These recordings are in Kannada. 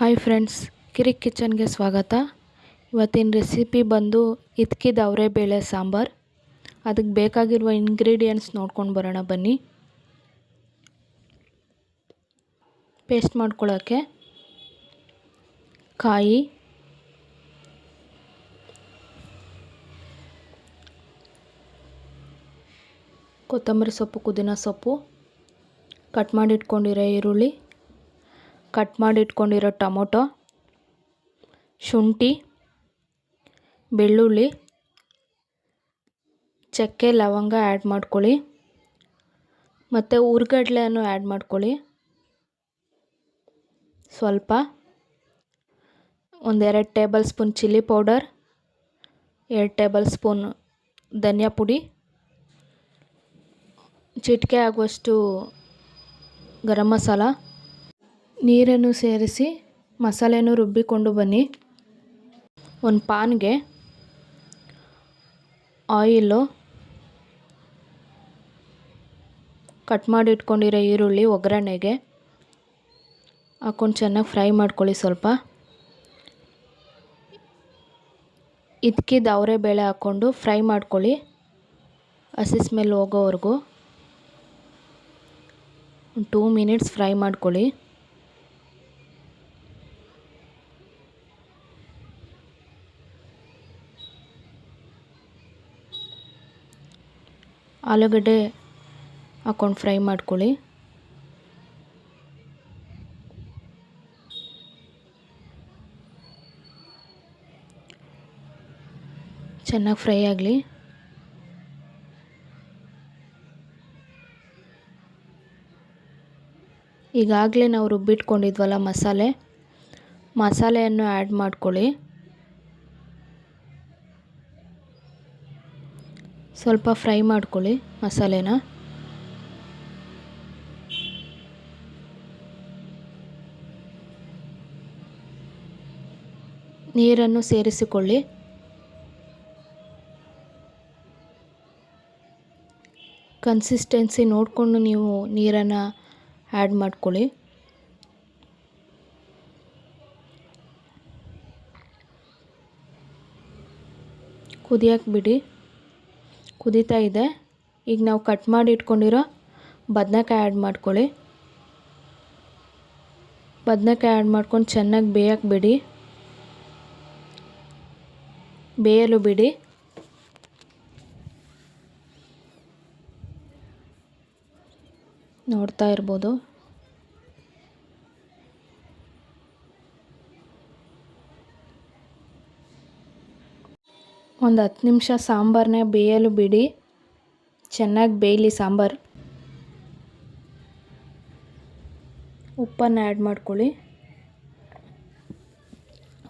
ಹಾಯ್ ಫ್ರೆಂಡ್ಸ್ ಕಿರಿಕ್ ಕಿಚನ್ಗೆ ಸ್ವಾಗತ. ಇವತ್ತಿನ ರೆಸಿಪಿ ಬಂದು ಇದ್ಕಿದ ಬೇಳೆ ಸಾಂಬಾರು. ಅದಕ್ಕೆ ಬೇಕಾಗಿರುವ ಇಂಗ್ರೀಡಿಯೆಂಟ್ಸ್ ನೋಡ್ಕೊಂಡು ಬರೋಣ ಬನ್ನಿ. ಪೇಸ್ಟ್ ಮಾಡ್ಕೊಳ್ಳೋಕ್ಕೆ ಕಾಯಿ, ಕೊತ್ತಂಬರಿ ಸೊಪ್ಪು, ಪುದೀನ ಸೊಪ್ಪು ಕಟ್ ಮಾಡಿಟ್ಕೊಂಡಿರೋ ಈರುಳ್ಳಿ ಕಟ್ ಮಾಡಿ ಇಟ್ಕೊಂಡಿರೋ ಟೊಮೊಟೊ, ಶುಂಠಿ, ಬೆಳ್ಳುಳ್ಳಿ, ಚಕ್ಕೆ, ಲವಂಗ ಆ್ಯಡ್ ಮಾಡ್ಕೊಳ್ಳಿ. ಮತ್ತು ಹುರ್ಗಡ್ಲೆಯನ್ನು ಆ್ಯಡ್ ಮಾಡ್ಕೊಳ್ಳಿ. ಸ್ವಲ್ಪ ಒಂದೆರಡು ಟೇಬಲ್ ಸ್ಪೂನ್ ಚಿಲ್ಲಿ ಪೌಡರ್, ಎರಡು ಟೇಬಲ್ ಸ್ಪೂನ್ ಧನಿಯಾ ಪುಡಿ. ಚಿಟಿಕೆ ಆಗುವಷ್ಟು ಗರಂ ಮಸಾಲ. ನೀರನ್ನು ಸೇರಿಸಿ ಮಸಾಲೆಯನ್ನು ರುಬ್ಬಿಕೊಂಡು ಬನ್ನಿ. ಒಂದು ಪಾನ್ಗೆ ಆಯಿಲು ಕಟ್ ಮಾಡಿ ಇಟ್ಕೊಂಡಿರೋ ಈರುಳ್ಳಿ ಒಗ್ಗರಣೆಗೆ ಹಾಕ್ಕೊಂಡು ಚೆನ್ನಾಗಿ ಫ್ರೈ ಮಾಡ್ಕೊಳ್ಳಿ ಸ್ವಲ್ಪ. ಇದ್ಕಿದ್ದು ಅವರೇ ಬೇಳೆ ಹಾಕ್ಕೊಂಡು ಫ್ರೈ ಮಾಡ್ಕೊಳ್ಳಿ. ಹಸಿ ಸ್ಮೆಲ್ ಹೋಗೋವರೆಗೂ ಒಂದು ಟೂ ಮಿನಿಟ್ಸ್ ಫ್ರೈ ಮಾಡ್ಕೊಳ್ಳಿ. ಆಲೂಗಡ್ಡೆ ಹಾಕ್ಕೊಂಡು ಫ್ರೈ ಮಾಡ್ಕೊಳ್ಳಿ. ಚೆನ್ನಾಗಿ ಫ್ರೈ ಆಗಲಿ. ಈಗಾಗಲೇ ನಾವು ರುಬ್ಬಿಟ್ಕೊಂಡಿದ್ವಲ್ಲ ಮಸಾಲೆ ಮಸಾಲೆಯನ್ನು ಆ್ಯಡ್ ಮಾಡ್ಕೊಳ್ಳಿ. ಸ್ವಲ್ಪ ಫ್ರೈ ಮಾಡ್ಕೊಳ್ಳಿ ಮಸಾಲೆನ. ನೀರನ್ನು ಸೇರಿಸಿಕೊಳ್ಳಿ. ಕನ್ಸಿಸ್ಟೆನ್ಸಿ ನೋಡಿಕೊಂಡು ನೀವು ನೀರನ್ನು ಆ್ಯಡ್ ಮಾಡ್ಕೊಳ್ಳಿ. ಕುದಿಯಕ್ಕೆ ಬಿಡಿ. ಕುದೀತಾ ಇದೆ. ಈಗ ನಾವು ಕಟ್ ಮಾಡಿ ಇಟ್ಕೊಂಡಿರೋ ಬದನೆಕಾಯಿ ಆ್ಯಡ್ ಮಾಡ್ಕೊಳ್ಳಿ. ಬದನೆಕಾಯಿ ಆ್ಯಡ್ ಮಾಡ್ಕೊಂಡು ಚೆನ್ನಾಗಿ ಬೇಯಕ್ಕೆ ಬಿಡಿ. ಬೇಯಲು ಬಿಡಿ. ನೋಡ್ತಾ ಇರ್ಬೋದು. ಒಂದು ಹತ್ತು ನಿಮಿಷ ಸಾಂಬಾರನ್ನ ಬೇಯಲು ಬಿಡಿ. ಚೆನ್ನಾಗಿ ಬೇಯಲಿ ಸಾಂಬಾರು. ಉಪ್ಪನ್ನು ಆ್ಯಡ್ ಮಾಡ್ಕೊಳ್ಳಿ.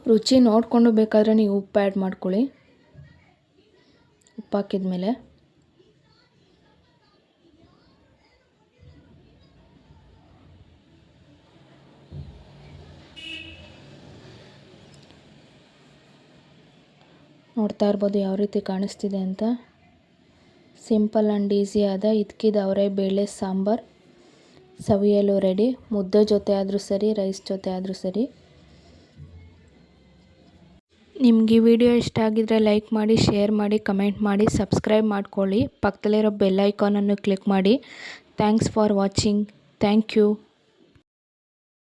ರುಚಿ ನೋಡಿಕೊಂಡು ಬೇಕಾದರೆ ನೀವು ಉಪ್ಪು ಆ್ಯಡ್ ಮಾಡ್ಕೊಳ್ಳಿ. ಉಪ್ಪು ಹಾಕಿದ ಮೇಲೆ ನೋಡ್ತಾ ಇರ್ಬೋದು ಯಾವ ರೀತಿ ಕಾಣಿಸ್ತಿದೆ ಅಂತ. ಸಿಂಪಲ್ ಆ್ಯಂಡ್ ಈಸಿ ಆದ ಇದ್ಕಿದ ಅವರೆ ಬೇಳೆ, ಸಾಂಬಾರು, ಸವಿಯಲು ರೆಡಿ ಮುದ್ದೆ ಜೊತೆ ಆದರೂ ಸರಿ ರೈಸ್ ಜೊತೆ ಆದರೂ ಸರಿ. ನಿಮಗೆ ವಿಡಿಯೋ ಇಷ್ಟ ಆಗಿದರೆ ಲೈಕ್ ಮಾಡಿ ಶೇರ್ ಮಾಡಿ ಕಮೆಂಟ್ ಮಾಡಿ ಸಬ್ಸ್ಕ್ರೈಬ್ ಮಾಡ್ಕೊಳ್ಳಿ. ಪಕ್ಕದಲ್ಲಿರೋ ಬೆಲ್ ಐಕಾನನ್ನು ಕ್ಲಿಕ್ ಮಾಡಿ. Thanks for watching thank you